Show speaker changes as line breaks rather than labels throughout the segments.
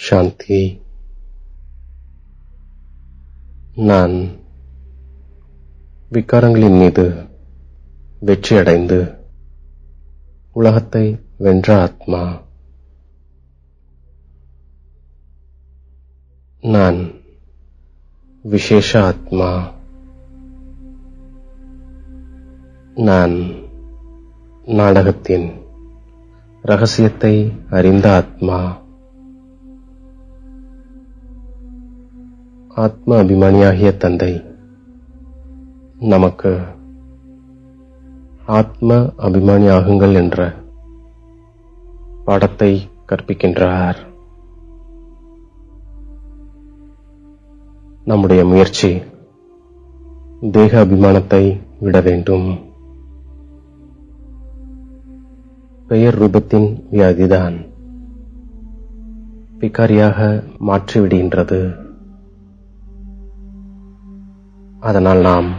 சாந்தி நான் விகாரங்களின் மீது வெற்றியடைந்து உலகத்தை வென்ற ஆத்மா நான் விசேஷ ஆத்மா நான் நாடகத்தின் ரகசியத்தை அறிந்த ஆத்மா ஆத்ம அபிமானியாகிய தந்தை. நமக்கு ஆத்ம அபிமானி ஆகுங்கள் என்ற பாடத்தை கற்பிக்கின்றார். நம்முடைய முயற்சி தேக அபிமானத்தை விட வேண்டும். பெயர் ரூபத்தின் வியாதிதான். பிகாரியாக மாற்றிவிடுகின்றது. அதனால் நாம்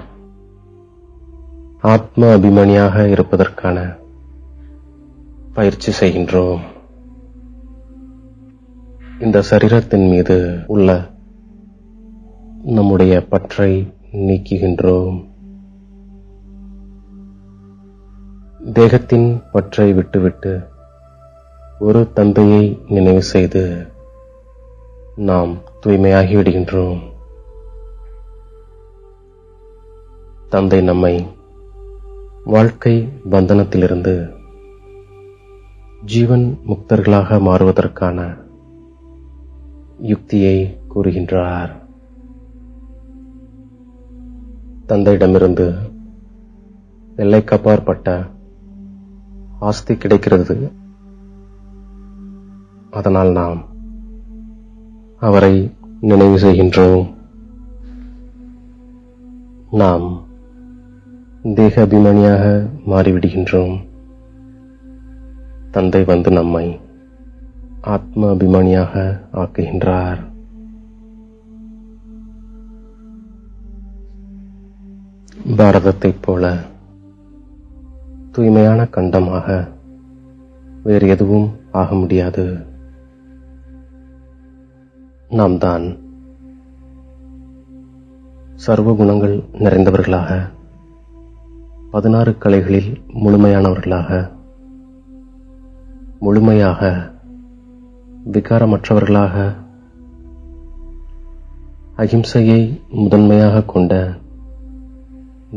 ஆத்ம அபிமானியாக இருப்பதற்கான பயிற்சி செய்கின்றோம். இந்த சரீரத்தின் மீது உள்ள நம்முடைய பற்றை நீக்குகின்றோம். தேகத்தின் பற்றை விட்டுவிட்டு ஒரு தந்தையை நினைவு செய்து நாம் தூய்மையாகி விடுகின்றோம். தந்தை நம்மை வாழ்க்கை பந்தனத்திலிருந்து ஜீவன் முக்தர்களாக மாறுவதற்கான யுக்தியை கூறுகின்றார். தந்தையிடமிருந்து எல்லைக்கப்பாற்பட்ட ஆஸ்தி கிடைக்கிறது. அதனால் நாம் அவரை நினைவு செய்கின்றோம். நாம் தேக அபிமானியாக மாறிவிடுகின்றோம். தந்தை வந்து நம்மை ஆத்ம அபிமானியாக ஆக்குகின்றார். பாரதத்தைப் போல தூய்மையான கண்டமாக வேறு எதுவும் ஆக முடியாது. நாம் தான் சர்வ குணங்கள் நிறைந்தவர்களாக பதினாறு கலைகளில் முழுமையானவர்களாக முழுமையாக விகாரமற்றவர்களாக அகிம்சையை முதன்மையாக கொண்ட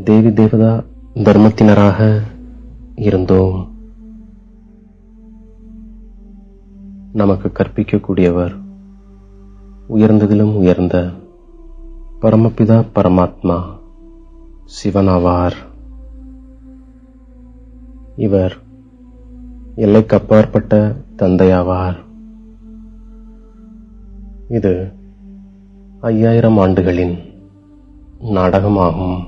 தேவி தேவதா தர்மத்தினராக இருந்தோம். நமக்கு கற்பிக்கக்கூடியவர் உயர்ந்ததிலும் உயர்ந்த பரமபிதா பரமாத்மா சிவனாவார். இவர் எல்லைக்கு அப்பாற்பட்ட தந்தையாவார். இது ஐயாயிரம் ஆண்டுகளின் நாடகமாகும்.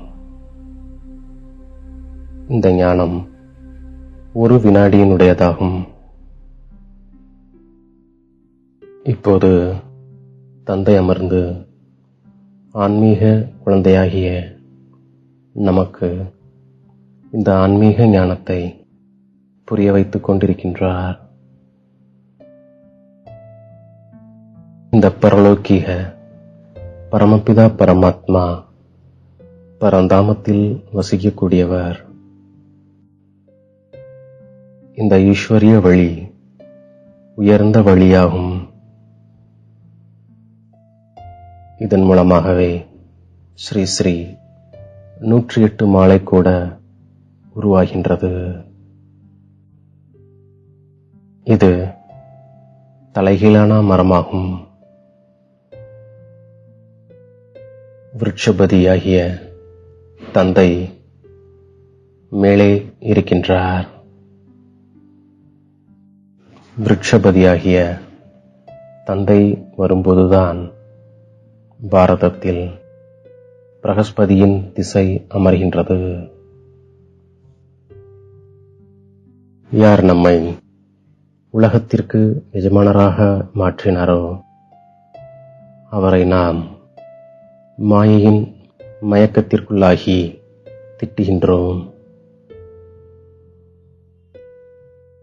இந்த ஞானம் ஒரு வினாடியினுடையதாகும். இப்போது தந்தை அமர்ந்து ஆன்மீக குழந்தையாகிய நமக்கு இந்த ஆன்மீக ஞானத்தை புரிய வைத்துக் கொண்டிருக்கின்றார். இந்த பரலோக்கிக பரமபிதா பரமாத்மா பரந்தாமத்தில் வசிக்கக்கூடியவர். இந்த ஈஸ்வரிய வழி உயர்ந்த வழியாகும். இதன் மூலமாகவே ஸ்ரீ ஸ்ரீ நூற்றி எட்டு மாலை கூட உருவாகின்றது. இது தலைகீழான மரமாகும். விருட்சபதியாகிய தந்தை மேலே இருக்கின்றார். விருட்சபதியாகிய தந்தை வரும்போதுதான் பாரதத்தில் பிரகஸ்பதியின் திசை அமர்கின்றது. யார் நம்மை உலகத்திற்கு எஜமானராக மாற்றினாரோ அவரை நாம் மாயையின் மயக்கத்திற்குள்ளாகி திட்டுகின்றோம்.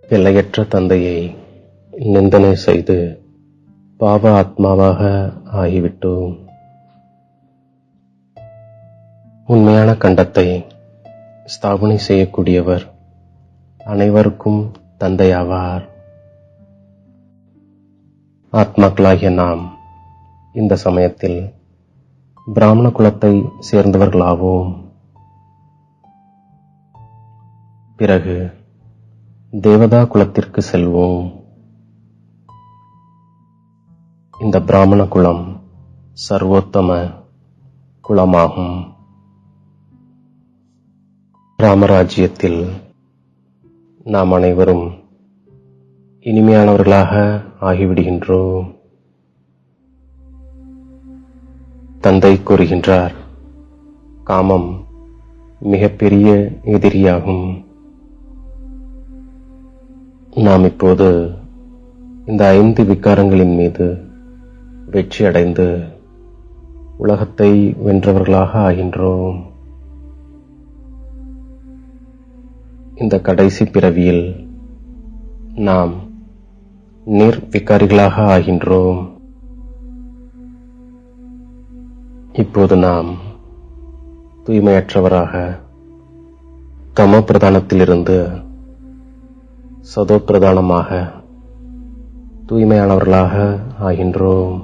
எல்லையற்ற தந்தையை நிந்தனை செய்து பாவ ஆத்மாவாக ஆகிவிட்டோம். உண்மையான கண்டத்தை ஸ்தாபனை செய்யக்கூடியவர் அனைவருக்கும் தந்தையாவார். ஆத்மாக்களாகிய நாம் இந்த சமயத்தில் பிராமண குலத்தை சேர்ந்தவர்களாவோம். பிறகு தேவதா குலத்திற்கு செல்வோம். இந்த பிராமண குலம் சர்வோத்தம குலமாகும். ராமராஜ்யத்தில் நாம் அனைவரும் இனிமையானவர்களாக ஆகிவிடுகின்றோம். தந்தை கூறுகின்றார் காமம் மிகப்பெரிய எதிரியாகும். நாம் இப்போது இந்த ஐந்து விக்காரங்களின் மீது வெற்றி அடைந்து உலகத்தை வென்றவர்களாக ஆகின்றோம். இந்த கடைசி பிறவியில் நாம் நிர்விகாரிகளாக ஆகின்றோம். இப்போது நாம் தூய்மையற்றவராக தம பிரதானத்திலிருந்து சதோ பிரதானமாக தூய்மையானவர்களாக ஆகின்றோம்.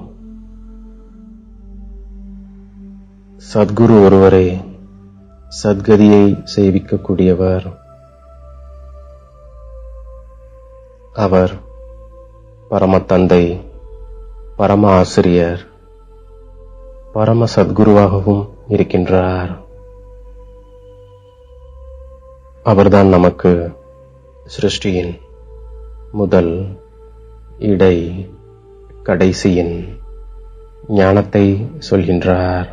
சத்குரு ஒருவரே சத்கதியை செய்விக்கக்கூடியவர் அவர் பரம தந்தை பரம ஆசிரியர் பரம சத்குருவாகவும் இருக்கின்றார். அவர்தான் நமக்கு சிருஷ்டியின் முதல் இடை கடைசியின் ஞானத்தை சொல்கின்றார்.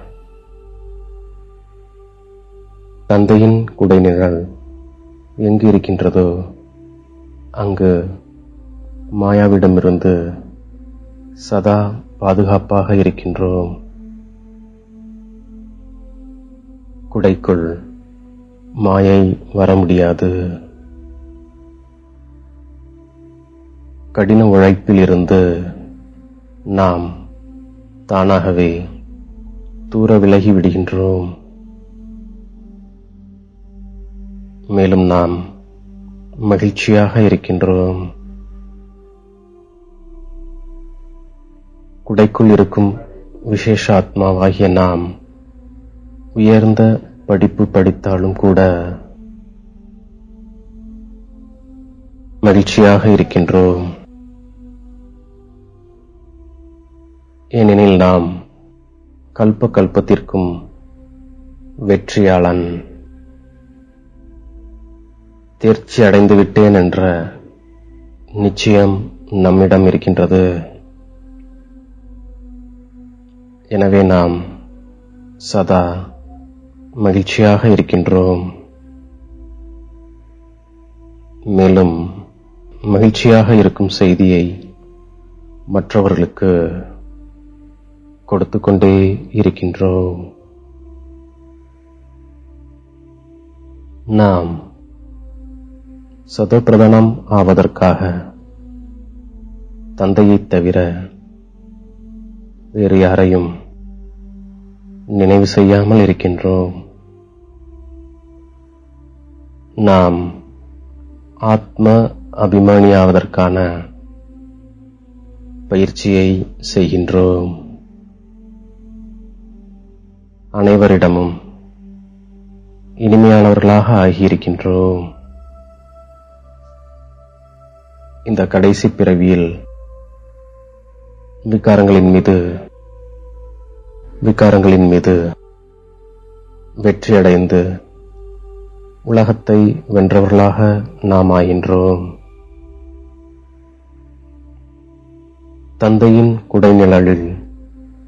தந்தையின் குடைநிழல் எங்கு இருக்கின்றதோ அங்கு மாயாவிடமிருந்து சதா பாதுகாப்பாக இருக்கின்றோம். குடைக்குள் மாயை வர முடியாது. கடின உழைப்பில் இருந்து நாம் தானாகவே தூர விலகி விடுகின்றோம். மேலும் நாம் மகிழ்ச்சியாக இருக்கின்றோம். உடைக்குள் இருக்கும் விசேஷ ஆத்மாவாகிய நாம் உயர்ந்த படிப்பு படித்தாலும் கூட மகிழ்ச்சியாக இருக்கின்றோம். ஏனெனில் நாம் கல்ப கல்பத்திற்கும் வெற்றியாளன். தேர்ச்சி அடைந்து விட்டேன் என்ற நிச்சயம் நம்மிடம் இருக்கின்றது. எனவே நாம் சதா மகிழ்ச்சியாக இருக்கின்றோம். மேலும் மகிழ்ச்சியாக இருக்கும் செய்தியை மற்றவர்களுக்கு கொடுத்து கொண்டே இருக்கின்றோம். நாம் சதப்பிரதானம் ஆவதற்காக தந்தையைத் தவிர வேறு யாரையும் நினைவு செய்யாமல் இருக்கின்றோம். நாம் ஆத்ம அபிமானியாவதற்கான பயிற்சியை செய்கின்றோம். அனைவரிடமும் இனிமையானவர்களாக ஆகியிருக்கின்றோம். இந்த கடைசி பிறவியில் விகாரங்களின் மீது விகாரங்களின் மீது வெற்றியடைந்து உலகத்தை வென்றவர்களாக நாம் ஆகின்றோம். தந்தையின் குடைநிழலில்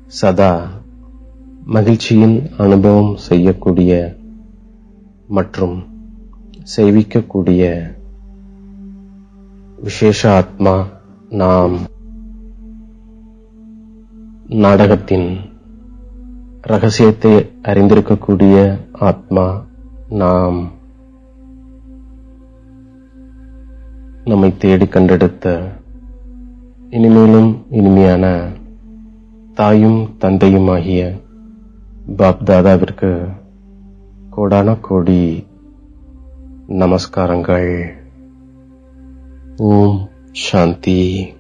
சதா மகிழ்ச்சியின் அனுபவம் செய்யக்கூடிய மற்றும் செய்விக்கக்கூடிய விசேஷ ஆத்மா நாம். நாடகத்தின் ரகசியத்தை அறிந்திருக்கக்கூடிய ஆத்மா நாம் நம்மை தேடி கண்டெடுத்த இனிமேலும் இனிமையான தாயும் தந்தையுமாகிய பாப் தாதாவிற்கு கோடான கோடி நமஸ்காரங்கள். ஓம் சாந்தி.